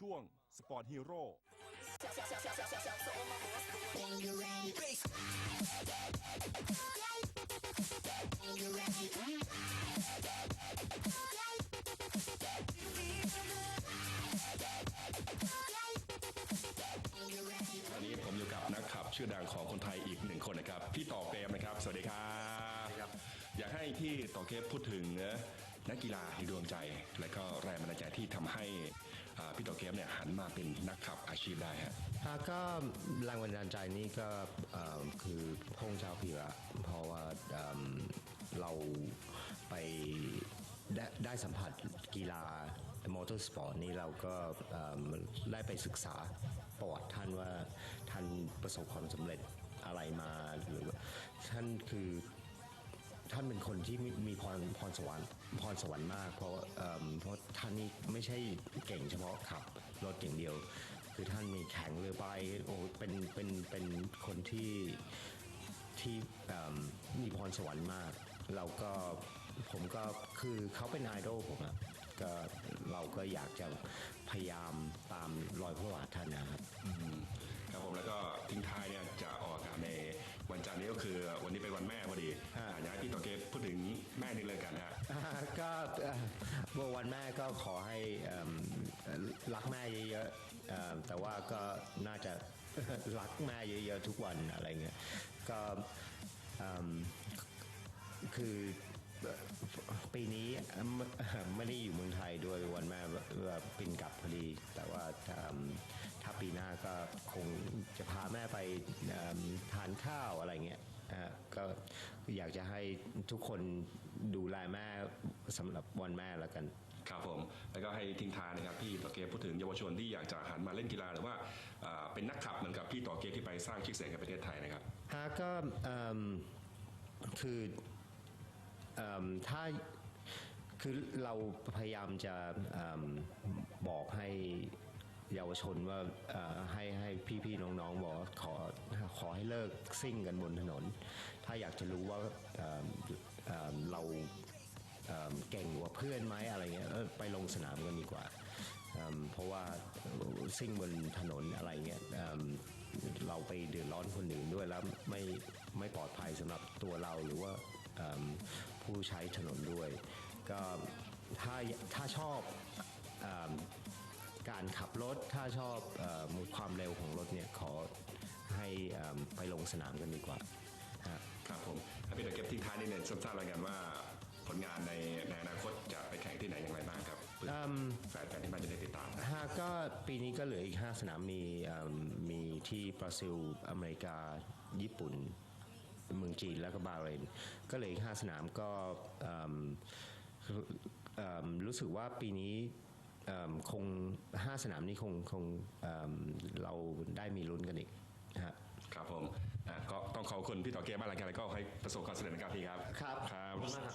ช่วงสปอร์ตฮีโร่ When you're ready. When you're ready. วันนี้ผมอยู่กับนักขับชื่อดังของคนไทยอีกหนึ่งคนนะครับ พี่ต่อเกมนะครับ สวัสดีครับ อยากให้พี่ต่อเกมพูดถึงนั นักกีฬาในดวงใจ และก็แรงบันดาลใจที่ทำให้พี่ต่อเกมเนี่ยหันมาเป็นนักขับอาชีพได้ฮะอ่าก็แรงบันดาลใจนี่ก็คือพงเจ้าพีระเพราะว่าเราไปได้ได้สัมผัสกีฬามอเตอร์สปอร์ตนี่เราก็ได้ไปศึกษาประวัติท่านว่าท่านประสบความสำเร็จอะไรมาหรือว่าท่านคือ ท่านเป็นคนที่มีมีพรพรสวรรค์พรสวรรค์มาก เพราะเอิ่มเพราะท่านนี่ไม่ใช่เก่งเฉพาะขับรถอย่างเดียว คือท่านมีแข่งเรือใบโอ้เป็นเป็นเป็นคนที่ที่เอิ่มมีพรสวรรค์มาก เราก็ผมก็คือเขาเป็นไอดอลผมอะก็เราก็อยากจะพยายามตามรอยพระบาทท่านนะครับ ครับผมแล้วก็ทิ้งท้ายเนี่ยจะออกอากาศในวันจันทร์นี้ก็คือวันนี้เป็นวันแม่พอดี วันแม่ก็ขอให้รักแม่เยอะๆแต่ว่าก็น่าจะรักแม่เยอะๆทุกวันอะไรเงี้ยก็คือปีนี้ไม่ได้อยู่เมืองไทยด้วยวันแม่แบบปินกลับพอดี แต่ว่าถ้าปีหน้าก็คงจะพาแม่ไปทานข้าวอะไรเงี้ยก็อยากจะให้ทุกคนดูแลแม่ สำหรับวันแม่แล้วกัน ครับผม แล้วก็ให้ทิ้งท้ายนะครับพี่ต่อเกมพูดถึงเยาวชนที่อยากจะหันมาเล่นกีฬาหรือว่าอ่าเป็นนักขับเหมือนกับพี่ต่อเกมที่ไปสร้างชื่อเสียงให้ประเทศไทยนะครับฮะก็เอิ่มคือเอิ่มถ้าคือเราพยายามจะเอิ่มบอกให้เยาวชนว่าเอ่อให้ให้พี่ๆน้องๆบอกว่าขอขอให้เลิกซิ่งกันบนถนน ถ้าอยากจะรู้ว่าเอิ่มเอิ่มเรา เก่งกว่าเพื่อนไหมอะไรเงี้ยไปลงสนามกันดีกว่าเเพราะว่าซิ่งบนถนนอะไรเงี้ยเเราไปเดือดร้อนคนอื่นด้วยแล้วไม่ไม่ปลอดภัยสำหรับตัวเราหรือว่าผู้ใช้ถนนด้วย ก็ถ้าถ้าชอบอการขับรถถ้าชอบอความเร็วของรถเนี่ยขอให้ไปลงสนามกันดีกว่าครับผมให้พี่ต่อเกมทิ้งท้ายนิดนึงสั้นๆแล้วกันว่า ลงานในในอนาคตจะไปแข่งที่ไหนอย่างไรบ้างครับเพื่อแฟนๆที่บ้านจะได้ติดตามนะฮะก็ปีนี้ก็เหลืออีก 5 สนามมีเอิ่มมีที่บราซิลอเมริกาญี่ปุ่น เมืองจีนแล้วก็บาห์เรนก็เหลืออีก 5 สนามก็เอิ่มเอิ่มรู้สึกว่าปีนี้เอิ่มคง5สนามนี้คงคงเอิ่มเราได้มีลุ้นกันอีกนะฮะครับผมอะก็ต้องขอบคุณพี่ต่อเกมมากแล้วกันแล้วก็ให้ประสบความสำเร็จนะครับพี่ครับ ครับครับขอบคุณมากครับ